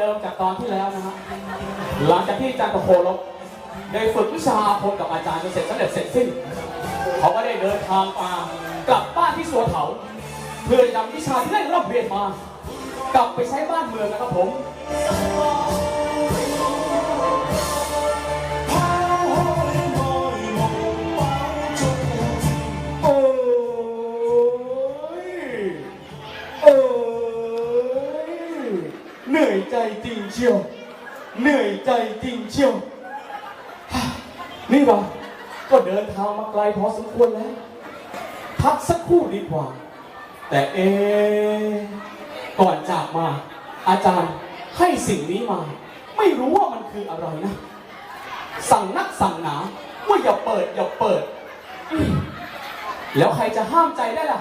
เดิมจากตอนที่แล้วนะฮะหลังจากที่อาจารย์ประโคลบได้ฝึกวิชาอาคมกับอาจารย์จนเสร็จสำเร็จเสร็จสิ้น เขาก็ได้เดินทางมากลับบ้านที่สัวเถา เพื่อนำวิชาที่ได้รับเรียนมา กลับไปใช้บ้านเมืองนะครับผม เหนื่อยใจจริงเชียว เหนื่อยใจจริงเชียวนี่เราก็เดินทางมาไกลพอสมควรแล้ว พักสักครู่ดีกว่า แต่เอ ก่อนจากมา อาจารย์ให้สิ่งนี้มา ไม่รู้ว่ามันคืออะไรนะ สั่งนักสั่งหนา ว่าอย่าเปิดอย่าเปิด แล้วใครจะห้ามใจได้ล่ะ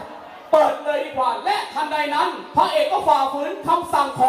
เปิดเลยดีกว่า และทันใดนั้น พระเอกก็ฝ่าฝืนคำสั่งของ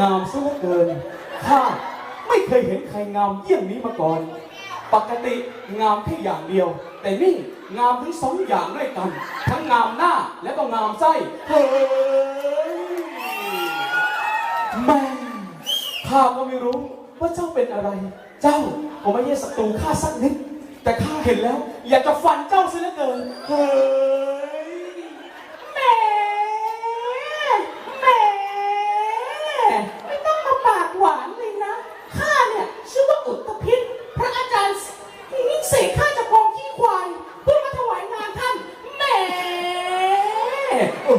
งามซะเหลือเกิน ข้าไม่เคยเห็นใครงามเยี่ยงนี้มาก่อน ปกติงามแค่อย่างเดียว แต่นี่งามทั้งสองอย่างด้วยกัน ทั้งงามหน้าและก็งามไส้ เฮ้ยแม่ข้าก็ไม่รู้ว่าเจ้าเป็นอะไร เจ้าก็ไม่ใช่ศัตรูข้าสักนิด แต่ข้าเห็นแล้ว อยากจะฟันเจ้าเสียเหลือเกิน เฮ้ย แหมแหมไม่ต้องมาปากหวานเลยนะ ข้าเนี่ยชื่อว่าอุตตพิษพระอาจารย์เสกข้าจากกองขี้ควายเพื่อมาถวายงานท่านแหม เอ้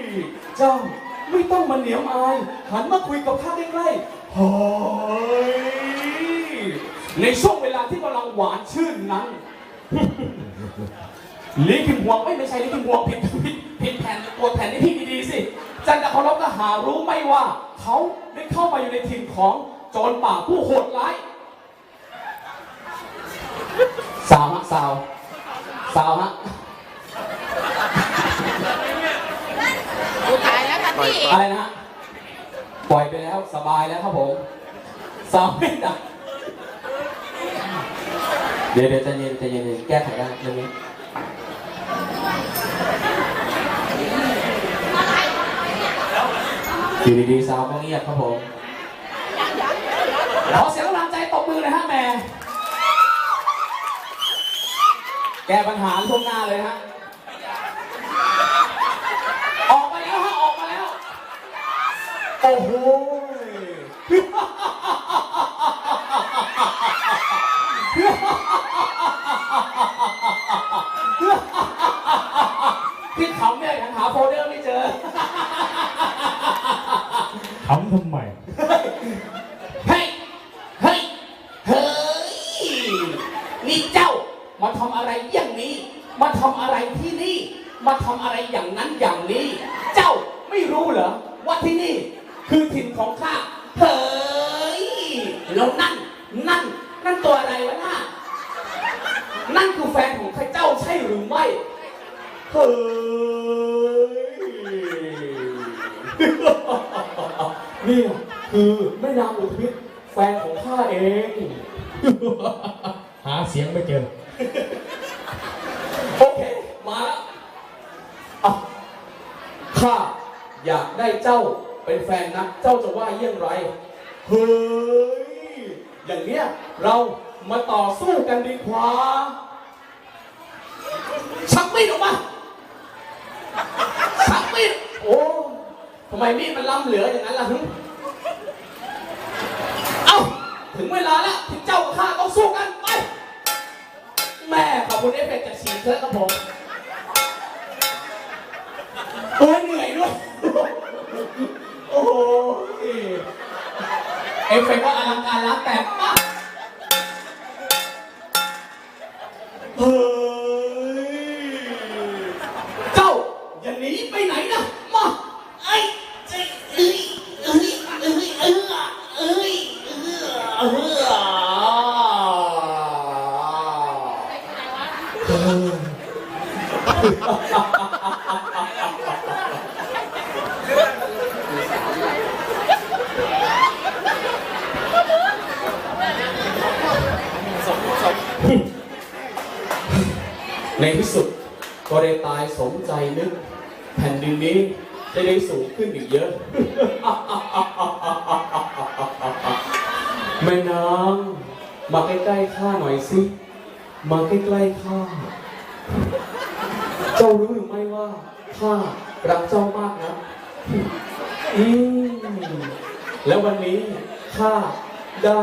ย เจ้าไม่ต้องมาเหนียวอาย หันมาคุยกับข้าใกล้ๆเฮ้ยในช่วงเวลาที่กำลังหวานชื่นนั้น ลิขิตห่วงไม่ไม่ใช่ลิขิตห่วงผิดผิดผิดแผ่นตัวแผ่นนี้พี่ดีๆสิ จันทร์เขาลบก็หารู้ไหม่ว่า เขาได้เข้ามาอยู่ในถิ่นของโจรป่าผู้โหดร้าย สาวฮะสาว สาวฮะกูตายแล้วค่ะพี่ อะไรนะฮะ ปล่อยไปแล้วสบายแล้วครับผมสาวไม่ดักเดี๋ยวเดี๋ยวใจเย็นใจเย็นแก้ไขได้เรื่องนี้อยู่ดีๆสาวก็เงียบครับผมขอเสียงกำลังใจตบมือหน่อยฮะแม่แก้ปัญหาทุกหน้าเลยฮะ ออกมาแล้วฮะ ออกมาแล้ว โอ้โหที่ขำเนี่ยยังหาโฟลเดอร์ไม่เจอทำทำไม เฮ้ย เฮ้ย เฮ้ย นี่เจ้ามาทำอะไรอย่างนี้ มาทำอะไรที่นี่ มาทำอะไรอย่างนั้นอย่างนี้ เจ้าไม่รู้เหรอว่าที่นี่ คือถิ่นของข้าเฮ้ยแล้วนั่น นั่น นั่นตัวอะไรวะน่านั่นคือแฟนของข้าเจ้าใช่หรือไม่ เฮ้ย นี่คือแม่นางอุทิศแฟนของข้าเอง หาเสียงไม่เจอ โอเค มาแล้วอะข้าอยากได้เจ้า เป็นแฟนนะเจ้าจะว่าเยี่ยงไร เฮ้ย อย่างเนี้ยเรามาต่อสู้กันดีกว่า ชักมีดออกมา ชักมีด โอ้ทำไมมีดมันล้ำเหลืออย่างนั้นล่ะหึเอ้า ถึงเวลาแล้วที่เจ้ากับข้าต้องสู้กันไป แม่ขอบคุณเอฟเฟกต์จากฉีดเธอครับผมโอ้ยเหนื่อยด้วย โอ้โห เอฟเฟกต์ว่าอลังการล้างแต่ไปเในที่สุดก็ได้ตายสมใจนึก แผ่นดินนี้จะได้สูงขึ้นอีกเยอะ แม่นางมาใกล้ๆข้าหน่อยสิ มาใกล้ๆข้า เจ้ารู้หรือไม่ว่าข้ารักเจ้ามากนะอืมแล้ววันนี้ข้าได้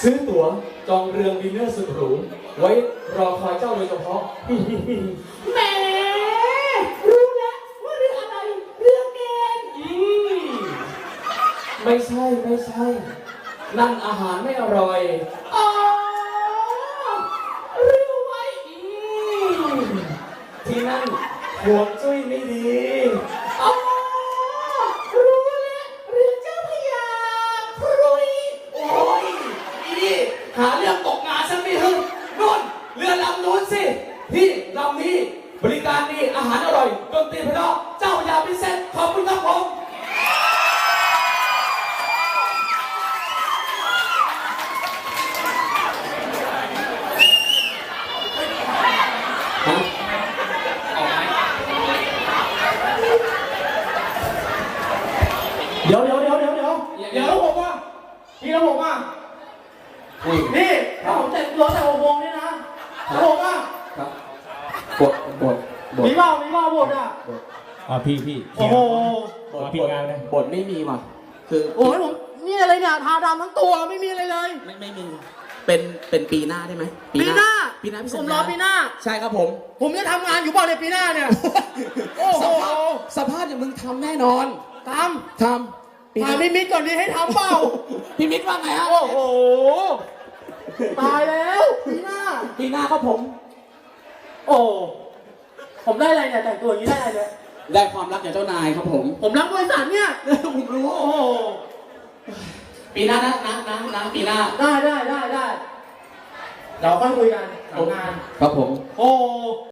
ซื้อตั๋วจองเรือดินเนอร์สุดหรู ไว้รอคอยเจ้าโดยเฉพาะ แหมรู้แล้วว่าเรื่องอะไร เรื่องแกงอืมไม่ใช่ไม่ใช่ นั่นอาหารไม่อร่อย อ๋อรู้ไว้อืมที่นั่นห่วงจุ้ยไม่ดีอ๋อรู้แล้วเรื่องเจ้าพระยาพรุยโอ้ยอีนี่หาเรื่องตกงานฉันไม่ฮึ่งนู่นเรือลำ นู้นสิพี่ลำนี้บริการดีอาหารอร่อยดนตรีเพราะเจ้าอย่าพิเศษขอบคุณครับผม ฮะ เดี๋ยวเดี๋ยวเดี๋ยวเดี๋ยวเดี๋ยวเดี๋ยวแล้วผมว่าพี่แล้วผมว่า นี่ นี่ถ้าผมแต่งตัวแต่หกโมงนี่นะแล้วผมว่า ครับบทบทบท มีเปล่ามีเปล่าบทอะ อ่าพี่พี่โอ้โห บทมาผิดงานเลยบทไม่มีว่ะ คือโอ้ยผมนี่อะไรเนี่ยทาดำทั้งตัวไม่มีอะไรเลย ไม่ไม่มี เป็นเป็นปีหน้าได้ไหมปีหน้าปีหน้าพี่ผสัญมญารอปีหน้า ใช่ครับผม ผมจะทำงานอยู่เปล่าในปีหน้าเนี่ย โอ้โหสภาพสภาพอย่างมึงทำแน่นอนททำำปีหถามน้าพี่มิตรก่อนดีให้ทำเปล่า พี่มิตรว่าไงฮะโอ้โห ตายแล้วปีหน้า ปีหน้าครับผม โอ้ ผมได้อะไรเนี่ยแต่งตัวอย่างนี้ได้อะไรเนี่ยได้ความรักจากเจ้านายครับผม ผมรับบริษัทเนี่ย ผมรู้โอ้โหปีหน้านะนะนะนะปีหน้า ได้ได้ได้ได้เราค่อยคุยกันหลังงาน ครับผม โอ้